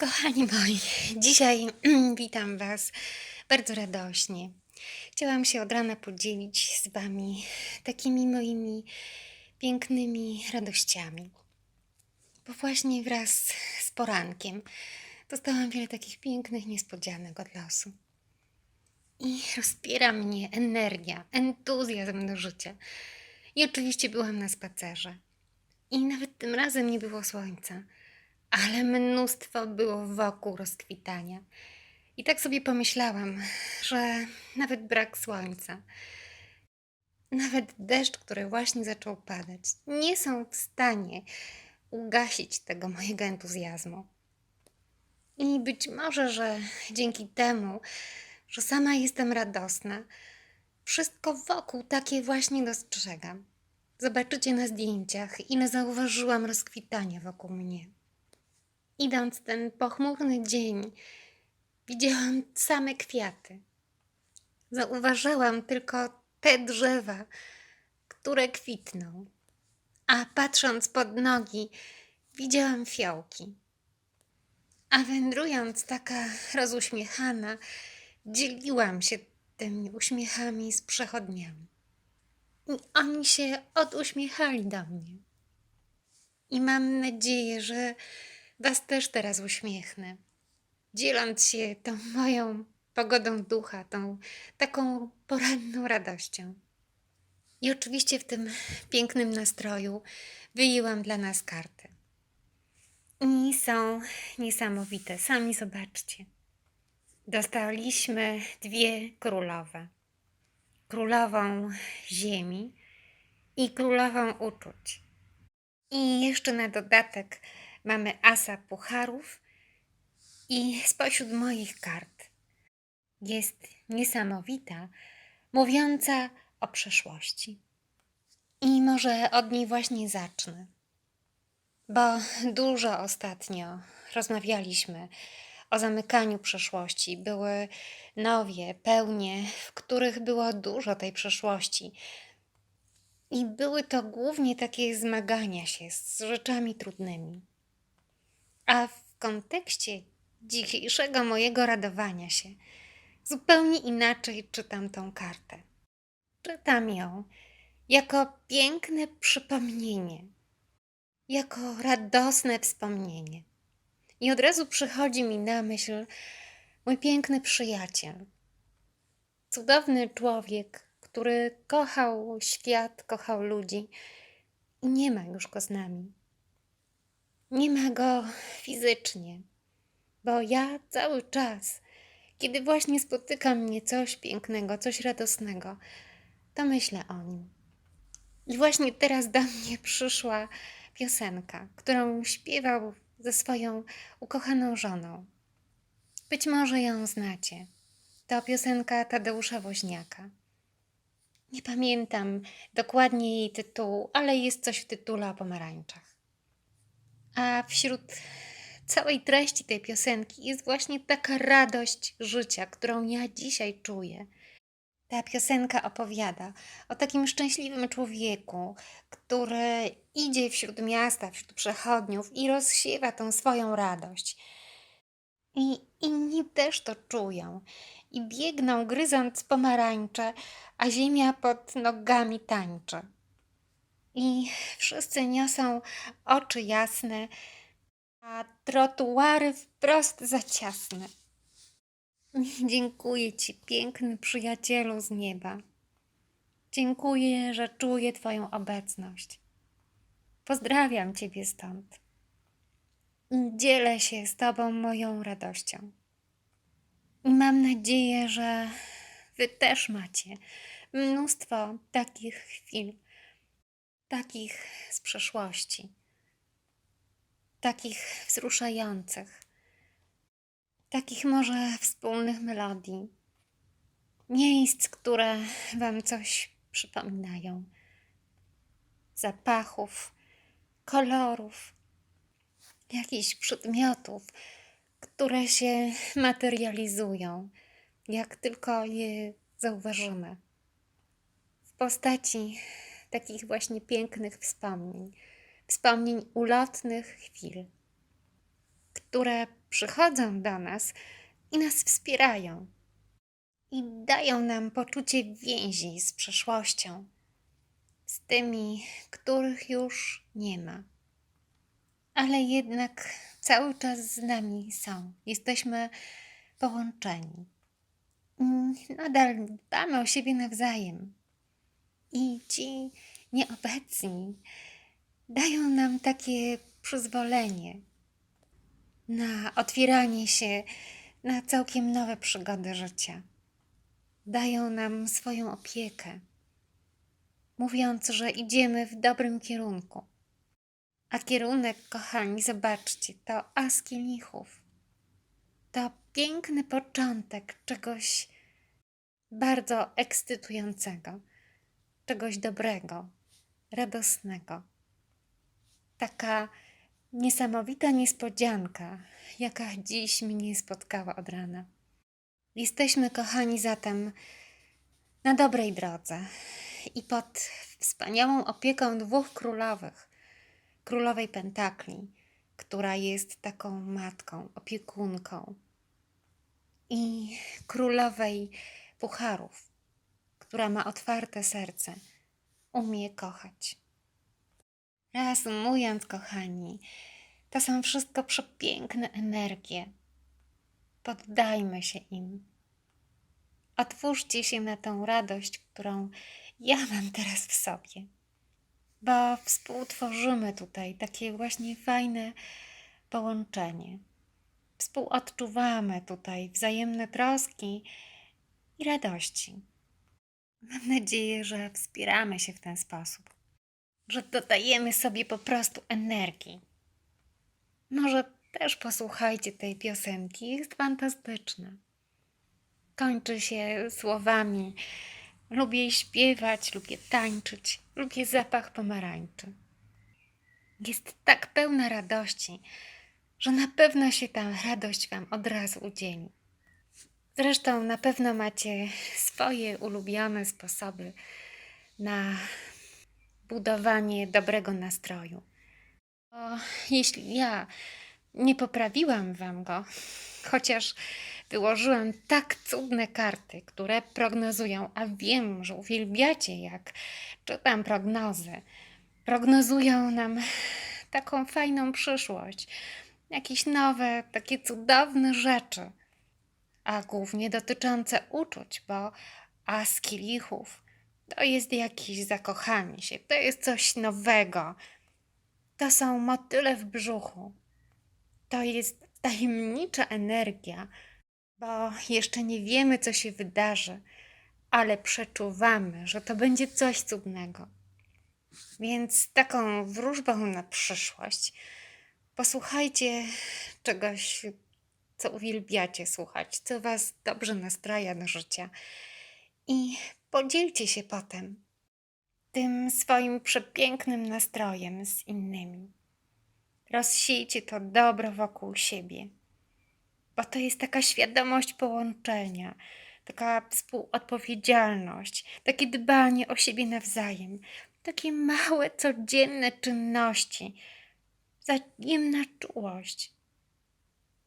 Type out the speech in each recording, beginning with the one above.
Kochani moi, dzisiaj witam Was bardzo radośnie. Chciałam się od rana podzielić z Wami takimi moimi pięknymi radościami. Bo właśnie wraz z porankiem dostałam wiele takich pięknych niespodzianek od losu. I rozpiera mnie energia, entuzjazm do życia. I oczywiście byłam na spacerze. I nawet tym razem nie było słońca, ale mnóstwo było wokół rozkwitania. I tak sobie pomyślałam, że nawet brak słońca, nawet deszcz, który właśnie zaczął padać, nie są w stanie ugasić tego mojego entuzjazmu. I być może, że dzięki temu, że sama jestem radosna, wszystko wokół takie właśnie dostrzegam. Zobaczycie na zdjęciach, ile zauważyłam rozkwitania wokół mnie. Idąc ten pochmurny dzień, widziałam same kwiaty. Zauważałam tylko te drzewa, które kwitną, a patrząc pod nogi, widziałam fiołki. A wędrując taka rozuśmiechana, dzieliłam się tymi uśmiechami z przechodniami. I oni się oduśmiechali do mnie. I mam nadzieję, że Was też teraz uśmiechnę, dzieląc się tą moją pogodą ducha, tą taką poranną radością. I oczywiście w tym pięknym nastroju wyjęłam dla nas karty. I są niesamowite, sami zobaczcie. Dostaliśmy dwie królowe. Królową ziemi i królową uczuć. I jeszcze na dodatek mamy asa pucharów i spośród moich kart jest niesamowita, mówiąca o przeszłości. I może od niej właśnie zacznę, bo dużo ostatnio rozmawialiśmy o zamykaniu przeszłości. Były nowie, pełnie, w których było dużo tej przeszłości. I były to głównie takie zmagania się z rzeczami trudnymi. A w kontekście dzisiejszego mojego radowania się, zupełnie inaczej czytam tą kartę. Czytam ją jako piękne przypomnienie, jako radosne wspomnienie. I od razu przychodzi mi na myśl mój piękny przyjaciel. Cudowny człowiek, który kochał świat, kochał ludzi i nie ma już go z nami. Nie ma go fizycznie, bo ja cały czas, kiedy właśnie spotyka mnie coś pięknego, coś radosnego, to myślę o nim. I właśnie teraz do mnie przyszła piosenka, którą śpiewał ze swoją ukochaną żoną. Być może ją znacie. To piosenka Tadeusza Woźniaka. Nie pamiętam dokładnie jej tytułu, ale jest coś w tytule o pomarańczach. A wśród całej treści tej piosenki jest właśnie taka radość życia, którą ja dzisiaj czuję. Ta piosenka opowiada o takim szczęśliwym człowieku, który idzie wśród miasta, wśród przechodniów i rozsiewa tą swoją radość. I inni też to czują i biegną, gryząc pomarańcze, a ziemia pod nogami tańczy. I wszyscy niosą oczy jasne, a trotuary wprost za ciasne. Dziękuję Ci, piękny przyjacielu z nieba. Dziękuję, że czuję Twoją obecność. Pozdrawiam Ciebie stąd. Dzielę się z Tobą moją radością. Mam nadzieję, że Wy też macie mnóstwo takich chwil, takich z przeszłości, takich wzruszających, takich może wspólnych melodii, miejsc, które Wam coś przypominają, zapachów, kolorów, jakichś przedmiotów, które się materializują, jak tylko je zauważymy. W postaci takich właśnie pięknych wspomnień, wspomnień ulotnych chwil, które przychodzą do nas i nas wspierają. I dają nam poczucie więzi z przeszłością, z tymi, których już nie ma. Ale jednak cały czas z nami są. Jesteśmy połączeni. Nadal dbamy o siebie nawzajem. I ci nieobecni dają nam takie przyzwolenie na otwieranie się na całkiem nowe przygody życia. Dają nam swoją opiekę, mówiąc, że idziemy w dobrym kierunku. A kierunek, kochani, zobaczcie, to as kielichów. To piękny początek czegoś bardzo ekscytującego, czegoś dobrego, radosnego. Taka niesamowita niespodzianka, jaka dziś mnie spotkała od rana. Jesteśmy, kochani, zatem na dobrej drodze i pod wspaniałą opieką dwóch królowych. Królowej Pentakli, która jest taką matką, opiekunką, i królowej Pucharów, która ma otwarte serce, umie kochać. Reasumując, kochani, to są wszystko przepiękne energie. Poddajmy się im. Otwórzcie się na tą radość, którą ja mam teraz w sobie. Bo współtworzymy tutaj takie właśnie fajne połączenie. Współodczuwamy tutaj wzajemne troski i radości. Mam nadzieję, że wspieramy się w ten sposób, że dodajemy sobie po prostu energii. Może też posłuchajcie tej piosenki, jest fantastyczna. Kończy się słowami: Lubię śpiewać, lubię tańczyć, lubię zapach pomarańczy. Jest tak pełna radości, że na pewno się ta radość Wam od razu udzieli. Zresztą na pewno macie swoje ulubione sposoby na budowanie dobrego nastroju. Bo jeśli ja nie poprawiłam Wam go, chociaż wyłożyłam tak cudne karty, które prognozują, a wiem, że uwielbiacie, jak czytam prognozy. Prognozują nam taką fajną przyszłość, jakieś nowe, takie cudowne rzeczy, a głównie dotyczące uczuć, bo as kielichów to jest jakieś zakochanie się, to jest coś nowego. To są motyle w brzuchu. To jest tajemnicza energia, bo jeszcze nie wiemy, co się wydarzy, ale przeczuwamy, że to będzie coś cudnego. Więc taką wróżbą na przyszłość posłuchajcie czegoś, co uwielbiacie słuchać, co Was dobrze nastraja do życia i podzielcie się potem tym swoim przepięknym nastrojem z innymi. Rozsiejcie to dobro wokół siebie, bo to jest taka świadomość połączenia, taka współodpowiedzialność, takie dbanie o siebie nawzajem, takie małe, codzienne czynności, wzajemna czułość,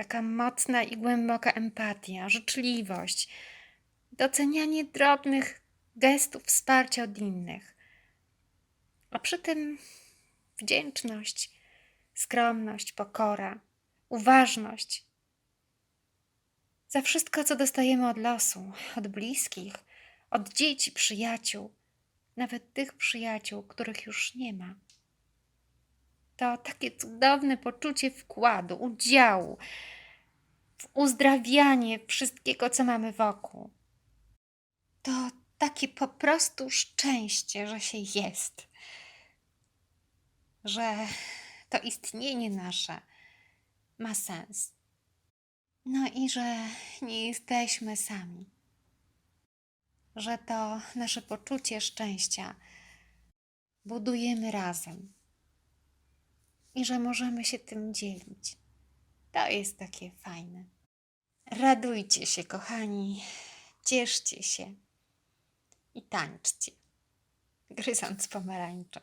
taka mocna i głęboka empatia, życzliwość, docenianie drobnych gestów wsparcia od innych, a przy tym wdzięczność, skromność, pokora, uważność. Za wszystko, co dostajemy od losu, od bliskich, od dzieci, przyjaciół, nawet tych przyjaciół, których już nie ma. To takie cudowne poczucie wkładu, udziału w uzdrawianie wszystkiego, co mamy wokół. To takie po prostu szczęście, że się jest, że to istnienie nasze ma sens. No i że nie jesteśmy sami, że to nasze poczucie szczęścia budujemy razem i że możemy się tym dzielić. To jest takie fajne. Radujcie się, kochani, cieszcie się i tańczcie, gryząc pomarańcze.